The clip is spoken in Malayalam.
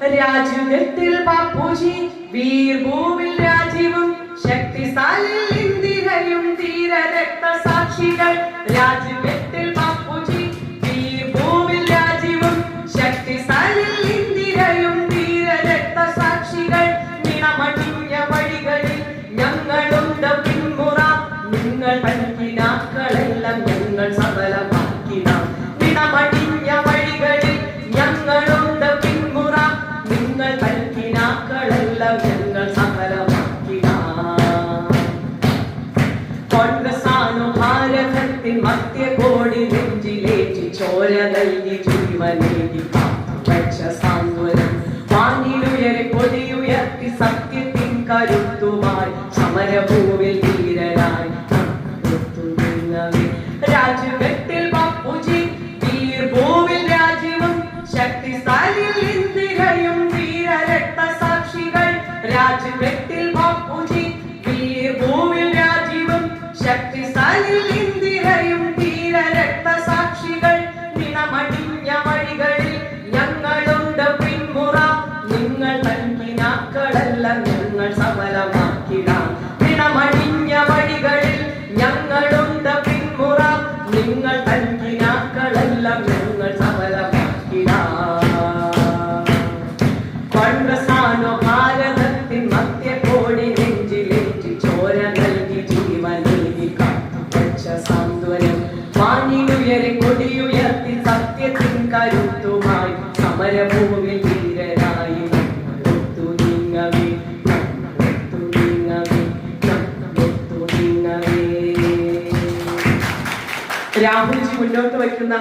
രാജ്യത്തിൽ ബാപ്പുജി വീർഭൂമിൽ രാജീവും ശക്തിശാലിൽ ഇന്ദിരയും ധീര രക്തസാക്ഷികൾ രാജ്യത്തിൽ സഫലമാക്കിനാം കോൺഗ്രസാണു ഭാരതത്തിൻ മധ്യകോടി നെഞ്ചിലേറ്റി ചോര നൽകി ജീവനേകി വച്ച സാന്ത്വനം വാനിലുയരെ കൊടിയുയർത്തി സത്യത്തിൻ കരുത്തുമായി സമരഭൂവിൽ ധീരനായി എത്തുന്നവേ. നിണമണിഞ്ഞ വഴികളിൽ ഞങ്ങളുണ്ട് പിന്മുറ. നിങ്ങൾ നൽകിനാക്കളെല്ലാം ഞങ്ങൾ രാഹുൽജി മുന്നോട്ട് വയ്ക്കുന്ന